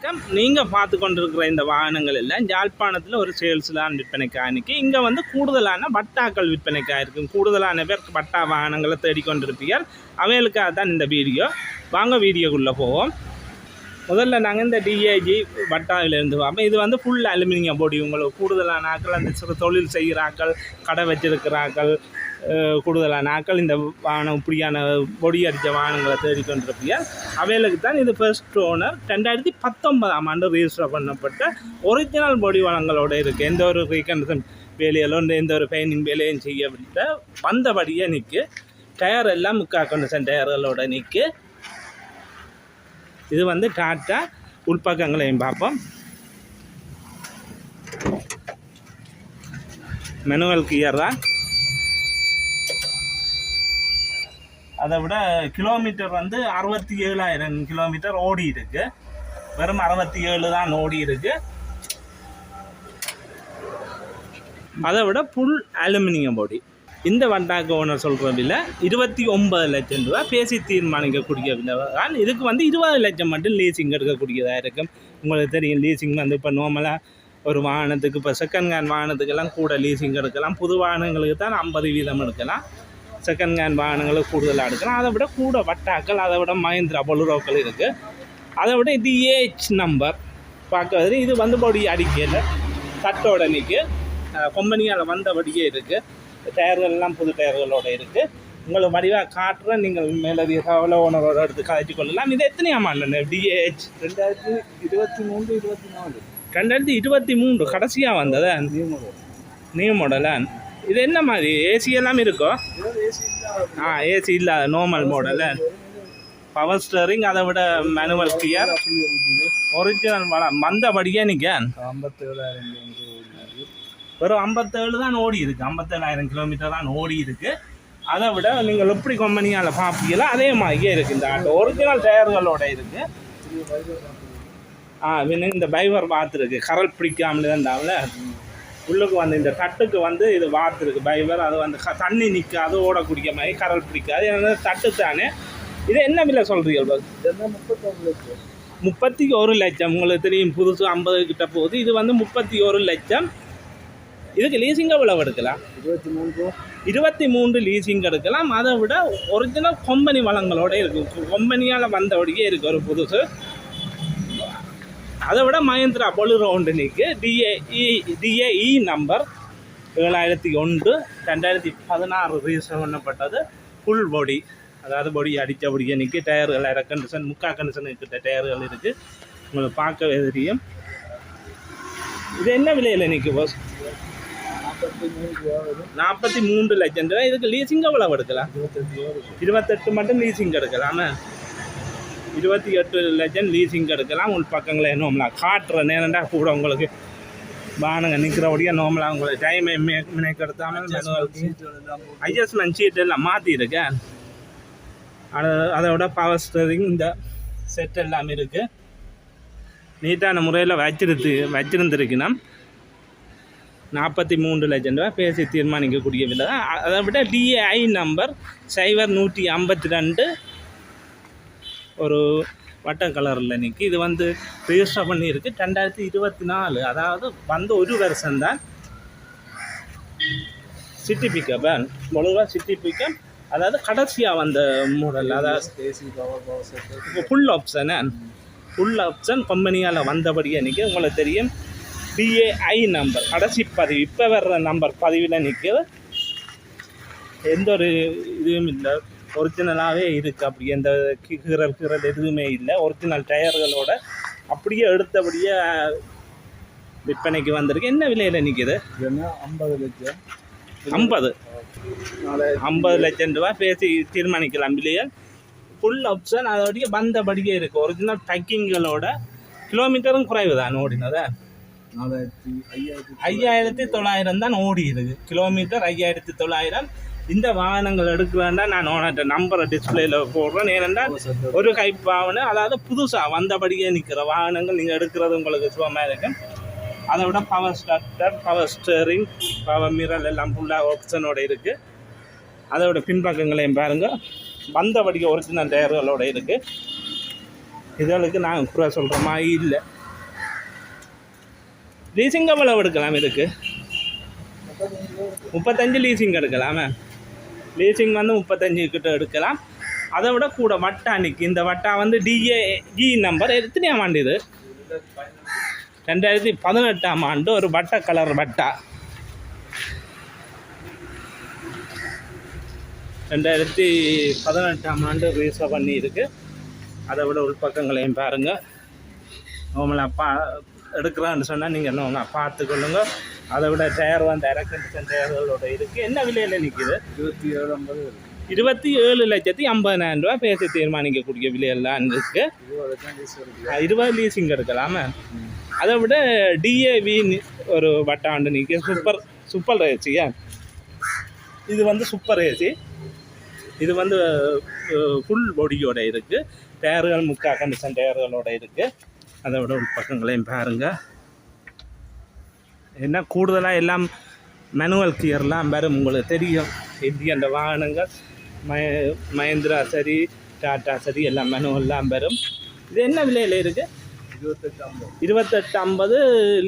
வணக்கம். நீங்கள் பார்த்து கொண்டிருக்கிற இந்த வாகனங்கள் எல்லாம் யாழ்ப்பாணத்தில் ஒரு சேல்ஸ்லான் விற்பனைக்காக நிற்கி இங்கே வந்து கூடுதலான பட்டாக்கள் விற்பனைக்காக இருக்கும். கூடுதலான பேர் பட்டா வாகனங்களை தேடிக்கொண்டிருப்பீர்கள். அவைகளுக்காக தான் இந்த வீடியோ. வாங்க வீடியோக்குள்ளே போவோம். முதல்ல நாங்கள் இந்த டிஏஜி பட்டாவிலேருந்து பார்ப்போம் இது வந்து ஃபுல் அலுமினியம் பொடி. உங்களுக்கு கூடுதலான ஆட்கள் அந்த சிறு தொழில் செய்கிறாக்கள் கடை வச்சிருக்கிறாக்கள் கூடுதலான நாட்கள் இந்த வாகனம் இப்படியான பொடி அடித்த வாகனங்களை தேடிக்கொண்டிருப்பீங்க அவைகளுக்கு தான் இது ஃபர்ஸ்ட் ஓனர் ரெண்டாயிரத்தி பத்தொன்பதாம் ஆண்டு ரிஜிஸ்டர் பண்ணப்பட்ட ஒரிஜினல் பொடி வளங்களோட இருக்குது எந்த ஒரு ரீகன்சன் வேலையிலோ இந்த எந்த ஒரு பெயிண்டிங் வேலையும் செய்யவில்லை. வந்தபடியே நிற்கு டயர் எல்லாம் முக்கா கண்டிஷன் டயர்களோட நிற்கு இது வந்து டாட்டா உள்பக்கங்களையும் பார்ப்போம். மெனுவல் கியர் தான் அதை விட கிலோமீட்டர் வந்து அறுபத்தி ஏழாயிரம் கிலோமீட்டர் ஓடி இருக்கு வெறும் அறுபத்தி ஏழு தான் ஓடி இருக்கு அதை விட புல் அலுமினியம் பாடி இந்த வண்டாக்கு ஓனர் சொல்கிற விலை இருபத்தி ஒன்பது லட்சம் ரூபா பேசி தீர்மானிக்கக்கூடிய விலை தான் இதுக்கு வந்து இருபது லட்சம் மட்டும் லீசிங் எடுக்கக்கூடியதாக இருக்கும். உங்களுக்கு தெரியும் லீசிங் வந்து இப்போ நார்மலாக ஒரு வாகனத்துக்கு இப்போ செகண்ட் ஹேண்ட் வாகனத்துக்கெல்லாம் கூட லீசிங் எடுக்கலாம். புது வாகனங்களுக்கு தான் ஐம்பது வீதம் எடுக்கலாம். செகண்ட் ஹேண்ட் வாகனங்களுக்கு கூடுதலாக எடுக்கலாம். அதை விட கூட வட்டாக்கள் அதை விட மஹிந்திரா பொலுரோக்கள் இருக்குது அதை விட இது ஏஹெச் நம்பர் பார்க்கறது இது வந்து பொடி அடிக்கையில் தட்டோட நிற்கு கம்பெனியால் வந்தபடியே இருக்குது டயர்கள் எல்லாம் புது டயர்களோட இருக்குது உங்களுக்கு வடிவாக காட்டுறேன் நீங்கள் மேலதிக கவலை ஓனரோட எடுத்து கதைச்சு கொள்ளலாம். இது எத்தனை ஆமாம் டிஏஹெச் ரெண்டாயிரத்தி இருபத்தி மூன்று இருபத்தி நாலு. ரெண்டாயிரத்தி இருபத்தி மூன்று கடைசியாக வந்ததா? நியூ மாடலா இது என்ன மாதிரி? ஏசி எல்லாம் இருக்கோ? ஆ ஏசி இல்லாத நார்மல் மாடலு பவர் ஸ்டரிங் அதை விட மேனுவல் கியர் ஒரிஜினல் வளம் வந்தபடியே நிற்க வெறும் ஐம்பத்தேழு தான் ஓடி இருக்கு. ஐம்பத்தேழாயிரம் கிலோமீட்டர் தான் ஓடி இருக்கு. அதை விட நீங்கள் எப்படி கம்பெனியால் பார்ப்பீங்களோ அதே மாதிரியே இருக்குது இந்த ஆட்டோ. ஒரிஜினல் டயர்களோட இருக்கு. ஆ இந்த பைவர் பார்த்துருக்கு. கரல் பிடிக்காமலே இருந்தாவில் உள்ளுக்கு வந்து இந்த தட்டுக்கு வந்து இது வாத்துருக்கு பைவர் அது வந்து தண்ணி நிற்காது ஓடக்கூடிய மாதிரி கரல் பிடிக்காது. ஏன்னா தட்டு தானே? இது என்ன விலை லட்சம். முப்பத்தி ஒரு லட்சம். உங்களுக்கு தெரியும் புதுசு ஐம்பது கிட்ட போகுது. இது வந்து முப்பத்தி ஒரு லட்சம். இதுக்கு லீசிங் எவ்வளவு எடுக்கலாம்? இருபத்தி மூன்று இருபத்தி மூன்று லீசிங் எடுக்கலாம். அதை விட ஒரிஜினல் கம்பெனி வளங்களோட இருக்கு கம்பெனியால் வந்தபடியே இருக்கு ஒரு புதுசு. அதை விட மஹிந்திரா பொலுரோ ஒன்று டிஏ டிஏஇ டிஏஇ நம்பர் ஏழாயிரத்தி ஒன்று ரெண்டாயிரத்தி பதினாறு ரீசன் பண்ணப்பட்டது. ஃபுல் பாடி அதாவது பொடி அடித்தபடியே நிற்கு டயர்கள் அரை கண்டிஷன் முக்கா கண்டிஷன் இருக்கிட்ட டயர்கள் இருக்குது உங்களுக்கு பார்க்கவே தெரியும். இது என்ன விலையில் நிற்கு பாஸ் நாற்பத்தி மூணு நாற்பத்தி மூன்று லட்சம் ரூபாய். இதுக்கு லீசிங் எவ்வளவு எடுக்கலாம்? இருபத்தெட்டு மட்டும் லீசிங் எடுக்கலாமா. இருபத்தி எட்டு லட்சம் லீசிங் எடுக்கலாம். உள் பக்கங்களை நோம்பலாம் காட்டுற நேரண்டா கூட உங்களுக்கு. வானுங்க நிற்கிறபடியே நோம்பலாம் உங்களுக்கு டைமை மினைக்கெடுத்தாமல் அட்ஜஸ்ட்மெண்ட் சீட் எல்லாம் மாற்றிருக்கேன் அதை அதோட பவர் ஸ்டரிங் இந்த செட் எல்லாம் இருக்குது நீட்டான முறையில் வச்சிருந்து வச்சிருந்துருக்கணும். நாற்பத்தி மூன்று லட்சம் ரூபாய் பேசி தீர்மானிக்கக்கூடிய விலை அதை விட டிஏஐ நம்பர் சைபர் நூற்றி ஐம்பத்தி ரெண்டு ஒரு வட்ட கலரில் நிற்கி இது வந்து ரிஜிஸ்டர் பண்ணியிருக்கு ரெண்டாயிரத்தி இருபத்தி நாலு. அதாவது வந்து ஒரு வருஷம்தான் சிட்டி பிக்கப் முழுவா சிட்டி பிக்கப் அதாவது கடைசியாக வந்த மாடல் அதாவது ஏசி பவர் இப்போ ஃபுல் ஆப்ஷனு ஃபுல் ஆப்ஷன் கம்பெனியால் வந்தபடியே நிற்க உங்களுக்கு தெரியும் டிஏஐ நம்பர் கடைசி பதிவு. இப்போ வர்ற நம்பர் பதிவில் நிற்கிது எந்த ஒரு இதுவும் இல்லை. ஒரிஜினலாகவே இருக்குது அப்படி எந்த கீரல் கீரல் எதுவுமே இல்லை. ஒரிஜினல் டயர்களோட அப்படியே எடுத்தபடியே விற்பனைக்கு வந்திருக்கு. என்ன விலையில் நிற்கிது ஐம்பது லட்சம். ஐம்பது. ஐம்பது லட்சம் ரூபாய் பேசி தீர்மானிக்கலாம். இல்லையா ஃபுல் ஆப்ஷன் அதோடைய வந்தபடியே இருக்குது ஒரிஜினல் பேக்கிங்களோட கிலோமீட்டரும் குறைவு தான் ஓடினதா ஐயாயிரத்தி தொள்ளாயிரம். தான் ஓடி இருக்கு கிலோமீட்டர் ஐயாயிரத்தி தொள்ளாயிரம். இந்த வாகனங்கள் எடுக்கலாண்டா நான் ஓனர்கிட்ட நம்பரை டிஸ்பிளேயில் போடுறேன். ஏனென்றால் ஒரு கைப்பாவனு அதாவது புதுசாக வந்தபடியே நிற்கிற வாகனங்கள் நீங்கள் எடுக்கிறது உங்களுக்கு சுகமாக இருக்கும். அதை விட power starter power steering power mirror எல்லாம் ஃபுல்லாக ஆப்ஷனோட இருக்குது அதோட பின்பக்கங்களையும் பாருங்கள் வந்தபடிக்கு ஒரிஜினல் டயர்களோட இருக்குது இதுகளுக்கு நான் குறை சொல்கிற மாதிரி இல்லை. லீசிங் எவ்வளவு எடுக்கலாம் இதுக்கு? முப்பத்தஞ்சு லீசிங் எடுக்கலாமே. லேசிங் வந்து முப்பத்தஞ்சு கிட்ட எடுக்கலாம். அதை விட கூட வட்டா நிற்கி இந்த வட்டா வந்து டிஏ ஜி நம்பர் எத்தனையாம் ஆண்டு இது? ரெண்டாயிரத்தி பதினெட்டாம் ஆண்டு ஒரு வட்ட கலர் வட்டா. ரெண்டாயிரத்தி பதினெட்டாம் ஆண்டு ரிஜிஸ்டர் பண்ணியிருக்கு அதை விட உள்பக்கங்களையும் பாருங்கள் நோமலாக பா எடுக்கிறான்னு சொன்னால் நீங்கள் என்ன பார்த்துக்கொள்ளுங்கள் அதை விட டயர் வந்து எலக்ட்ரிக்கல் டயர்களோட இருக்குது என்ன விலையில் நிற்கிது இருபத்தி ஏழு ஐம்பது இருபத்தி ஏழு லட்சத்தி ஐம்பதாயிரம் ரூபா பேசி தீர்மானிக்கக்கூடிய விலையெல்லாம் இருக்குது இருபது லீசிங் எடுக்கலாமா. அதை விட டிஏவி ஒரு வட்டாண்டு நிற்க சூப்பர் சூப்பர் ஏசியா இது வந்து சூப்பர் ஏசி இது வந்து ஃபுல் பாடியோட இருக்குது டயர்கள் முக்கா கண்டிஷன் டயர்களோட இருக்குது அதை விட பக்கங்களையும் பாருங்கள் என்ன கூடுதலாக எல்லாம் மேனுவல் கியர்லாம் வரும் உங்களுக்கு தெரியும். இந்திய அந்த வாகனங்கள் மய மஹேந்திரா சரி டாட்டா சரி எல்லாம் மேனுவல்லாம் வரும். இது என்ன விலையில் இருக்குது இருபத்தெட்டு ஐம்பது இருபத்தெட்டு ஐம்பது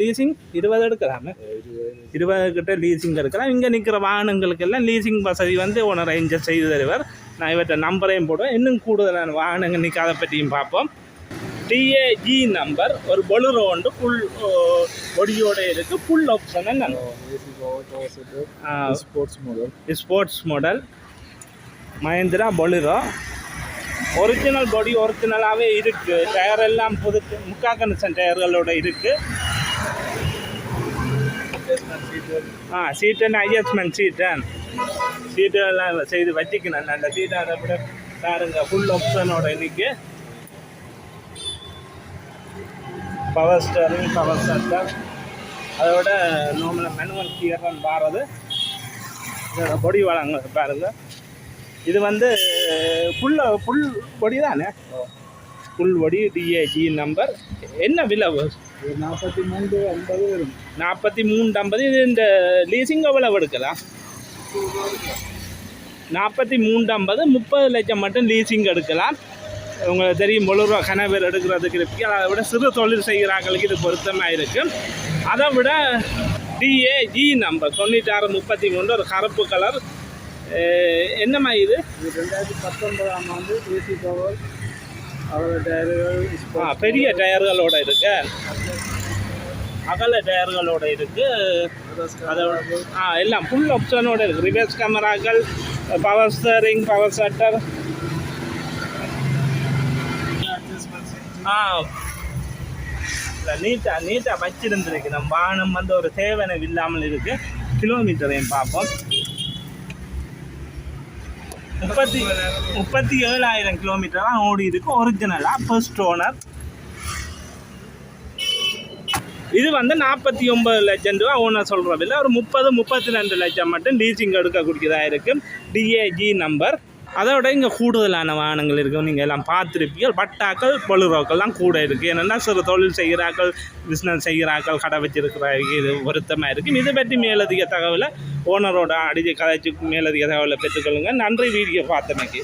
லீசிங் இருபது எடுக்கலாமே? இருபது இருபது கிட்ட லீசிங் எடுக்கலாம். இங்கே நிற்கிற வாகனங்களுக்கெல்லாம் லீசிங் வசதி வந்து ஓனர் என்ஜாய் செய்து தருவார். நான் இவற்றை நம்பரையும் போடுவேன். இன்னும் கூடுதலான வாகனங்கள் நிற்காத பற்றியும் பார்ப்போம். டிஏஜி நம்பர் ஒரு பொலுரோ ஒன்று ஃபுல் பொடியோட இருக்குது ஃபுல் ஆப்ஷன் என்ன? Sports model sports model Mahindra Bolero original body ஒரிஜினலாகவே இருக்குது டயர் எல்லாம் புது முக்கா கண்டிஷன் டயர்களோட இருக்குது ஆ சீட்டன் அட்ஜஸ்ட்மெண்ட் சீட்டன் சீட்டு எல்லாம் செய்து வச்சுக்கணும். நல்ல சீட்டை அதை விட பாருங்க ஃபுல் ஆப்ஷனோட இன்னைக்கு பவர் ஸ்டரிங் பவர் ஸ்டார்டர் அதோட நார்மலாக மேனுவல் கியர் வாரது. இதோட பொடி வளங்க பாருங்க. இது வந்து ஃபுல் ஃபுல் பொடி தானே? ஃபுல் பொடி டிஏஜி நம்பர் என்ன விலை? நாற்பத்தி மூன்று ஐம்பது வரும். நாற்பத்தி மூணு ஐம்பது. இது இந்த லீசிங் எவ்வளவு எடுக்கலாம்? நாற்பத்தி மூணு ஐம்பது. முப்பது லட்சம் மட்டும் லீசிங் எடுக்கலாம். உங்களுக்கு தெரியும் முழுரூவா கனவேர் எடுக்கிறதுக்கு இருக்கு. அதை விட சிறு தொழில் செய்கிறாங்களுக்கு இது பொருத்தமாக இருக்குது அதை விட டிஏஜி நம்பர் தொண்ணூற்றாறு முப்பத்தி மூணு ஒரு கருப்பு கலர் என்னம்மா இது? ரெண்டாயிரத்தி பத்தொன்பதாம் ஆண்டு ஏசி பவர் அவரோட டயர்கள் ஆ பெரிய டயர்களோட இருக்கு. அகல டயர்களோட இருக்கு. அதோட ஆ எல்லாம் ஃபுல் ஆப்ஷனோட இருக்கு. ரிவர்ஸ் கேமராக்கள் பவர் ஸ்டரிங் பவர் ஷட்டர் ஆ நீட்டாக நீட்டாக வச்சிருந்துருக்கு. நம்ம வாகனம் வந்து ஒரு சேவனை இல்லாமல் இருக்கு. கிலோமீட்டரையும் பார்ப்போம். முப்பத்தி முப்பத்தி ஏழாயிரம் கிலோமீட்டர் தான் ஓடி இருக்கு. ஒரிஜினலாக ஃபர்ஸ்ட் ஓனர் இது வந்து நாற்பத்தி ஒன்பது லட்சம் ரூபா ஓனர் சொல்கிற விலை ஒரு முப்பது முப்பத்தி ரெண்டு லட்சம் மட்டும் லீசிங் எடுக்கக்கூடியதாக இருக்குது டிஏஜி நம்பர் அதோட இங்கே கூடுதலான வாகனங்கள் இருக்கும். நீங்கள் எல்லாம் பார்த்துருப்பீங்க பட்டாக்கள் பொழுரோக்கள்லாம் கூட இருக்குது என்னென்னா சிறு தொழில் செய்கிறாக்கள் பிஸ்னஸ் செய்கிறாக்கள் கடை வச்சிருக்கிற இது வருத்தமாக இருக்கும் இதை பற்றி மேலதிக தகவலை ஓனரோட அடிச்சு கதைச்சு மேலதிக தகவலை பெற்றுக்கொள்ளுங்கள். நன்றி வீடியோ பார்த்தமைக்கு.